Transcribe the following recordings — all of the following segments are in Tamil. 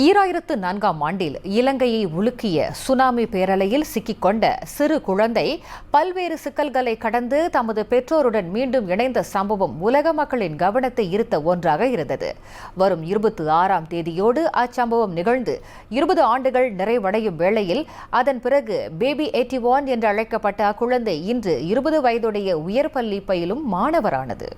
ஈராயிரத்து நான்காம் ஆண்டில் இலங்கையை உலுக்கிய சுனாமி பேரலையில் சிக்கிக்கொண்ட சிறு குழந்தை பல்வேறு சிக்கல்களை கடந்து தமது பெற்றோருடன் மீண்டும் இணைந்த சம்பவம் உலக மக்களின் கவனத்தை ஈர்த்த ஒன்றாக இருந்தது. வரும் இருபத்தி ஆறாம் தேதியோடு அச்சம்பவம் நிகழ்ந்து இருபது ஆண்டுகள் நிறைவடையும் வேளையில் அதன் பிறகு பேபி எயிட்டி ஒன் என்று அழைக்கப்பட்ட அக்குழந்தை இன்று இருபது வயதுடைய உயர்பள்ளி பயிலும் மாணவரானது.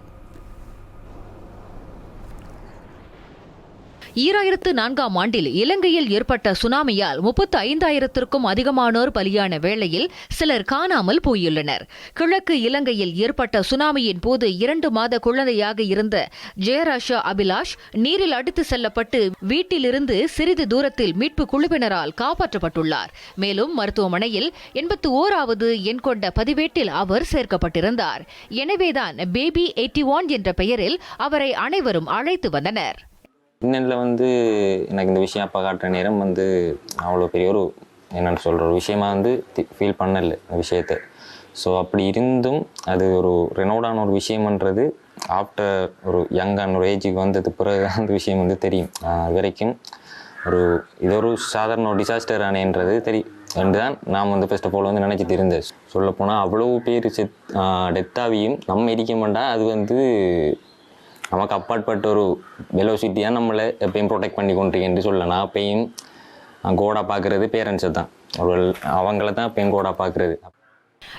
ஈராயிரத்து நான்காம் ஆண்டில் இலங்கையில் ஏற்பட்ட சுனாமியால் முப்பத்து ஐந்தாயிரத்திற்கும் அதிகமானோர் பலியான வேளையில் சிலர் காணாமல் போயுள்ளனர். கிழக்கு இலங்கையில் ஏற்பட்ட சுனாமியின் போது இரண்டு மாத குழந்தையாக இருந்த ஜெயராஷா அபிலாஷ் நீரில் அடித்து செல்லப்பட்டு வீட்டிலிருந்து சிறிது தூரத்தில் மீட்பு குழுவினரால் காப்பாற்றப்பட்டுள்ளார். மேலும் மருத்துவமனையில் எண்பத்து ஓராவது எண் கொண்ட பதிவேட்டில் அவர் சேர்க்கப்பட்டிருந்தார். எனவேதான் பேபி எயிட்டி ஒன் என்ற பெயரில் அவரை அனைவரும் அழைத்து வந்தனர். பின்னணியில் வந்து எனக்கு இந்த விஷயம் அப்போ காட்டுற நேரம் வந்து அவ்வளோ பெரிய ஒரு என்னென்னு சொல்கிற ஒரு விஷயமா வந்து ஃபீல் பண்ணல இந்த விஷயத்தை. ஸோ அப்படி இருந்தும் அது ஒரு ரெனோடான ஒரு விஷயம்ன்றது ஆஃப்டர் ஒரு யங்கான ஒரு ஏஜுக்கு வந்தது பிறகு அந்த விஷயம் வந்து தெரியும். அது வரைக்கும் ஒரு இது ஒரு சாதாரண ஒரு டிசாஸ்டர் ஆனேன்றது தெரியும் என்று தான் நான் வந்து ஃபர்ஸ்ட் ஆஃப் ஆல் வந்து நினச்சிட்டு இருந்தேன் சொல்லப்போனால் அவ்வளோ பேர் செத் டெத்தாவியும் நம்ம எரிக்க மாட்டா அது வந்து நமக்கு அப்பாற்பட்ட ஒரு வெலோசிட்டியாக நம்மளை எப்பயும் ப்ரொடெக்ட் பண்ணி கொண்டிருக்கேன் சொல்ல நான் எப்பயும் கோடா பார்க்குறது பேரண்ட்ஸை தான். அவள் அவங்கள தான் எப்பயும் கோடா பார்க்குறது.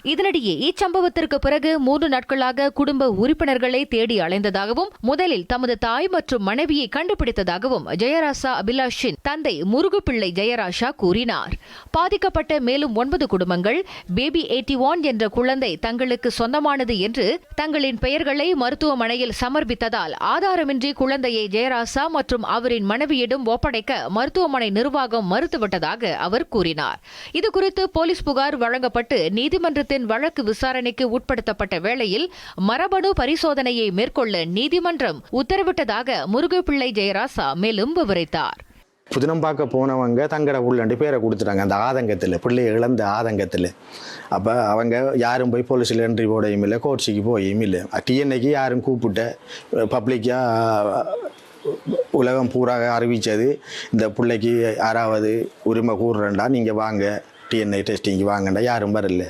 இதனிடையே இச்சம்பவத்திற்கு பிறகு மூன்று நாட்களாக குடும்ப உறுப்பினர்களை தேடி அலைந்ததாகவும் முதலில் தமது தாய் மற்றும் மனைவியை கண்டுபிடித்ததாகவும் ஜெயராசா அபிலாஷின் தந்தை முருகுப்பிள்ளை ஜெயராஷா கூறினார். பாதிக்கப்பட்ட மேலும் ஒன்பது குடும்பங்கள் பேபி எயிட்டி ஒன் என்ற குழந்தை தங்களுக்கு சொந்தமானது என்று தங்களின் பெயர்களை மருத்துவமனையில் சமர்ப்பித்ததால் ஆதாரமின்றி குழந்தையை ஜெயராசா மற்றும் அவரின் மனைவியிடம் ஒப்படைக்க மருத்துவமனை நிர்வாகம் மறுத்துவிட்டதாக அவர் கூறினார். இதுகுறித்து போலீஸ் புகார் வழங்கப்பட்டு நீதிமன்ற நீதிமன்றத்தின் வழக்கு விசாரணைக்கு உட்படுத்தப்பட்ட வேளையில் மரபணு பரிசோதனையை மேற்கொள்ள நீதிமன்றம் உத்தரவிட்டதாக முருகப்பிள்ளை ஜெயராசா மேலும் விவரித்தார். புதினம் பார்க்க போனவங்க தங்கட உள்ளண்டு பேரை கொடுத்துட்டாங்க. அந்த ஆதங்கத்தில் பிள்ளையை இழந்த ஆதங்கத்தில். அப்போ அவங்க யாரும் போய் போலீஸில் என்ட்ரி போடையும் இல்லை கோர்ட்ஸுக்கு போயும் இல்லை. டிஎன்ஐக்கு யாரும் கூப்பிட்ட பப்ளிக்காக உலகம் பூராக அறிவித்தது இந்த பிள்ளைக்கு யாராவது உரிமை கூறுறேன்டா நீங்கள் வாங்க டிஎன்ஐ டெஸ்டிங்க்கு வாங்கண்டா யாரும் வரல.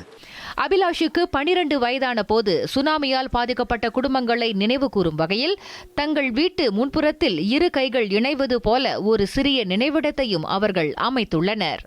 அபிலாஷுக்கு பனிரண்டு வயதான போது சுனாமியால் பாதிக்கப்பட்ட குடும்பங்களை நினைவு கூறும் வகையில் தங்கள் வீட்டு முன்புறத்தில் இரு கைகள் இணைவது போல ஒரு சிறிய நினைவிடத்தையும் அவர்கள் அமைத்துள்ளனர்.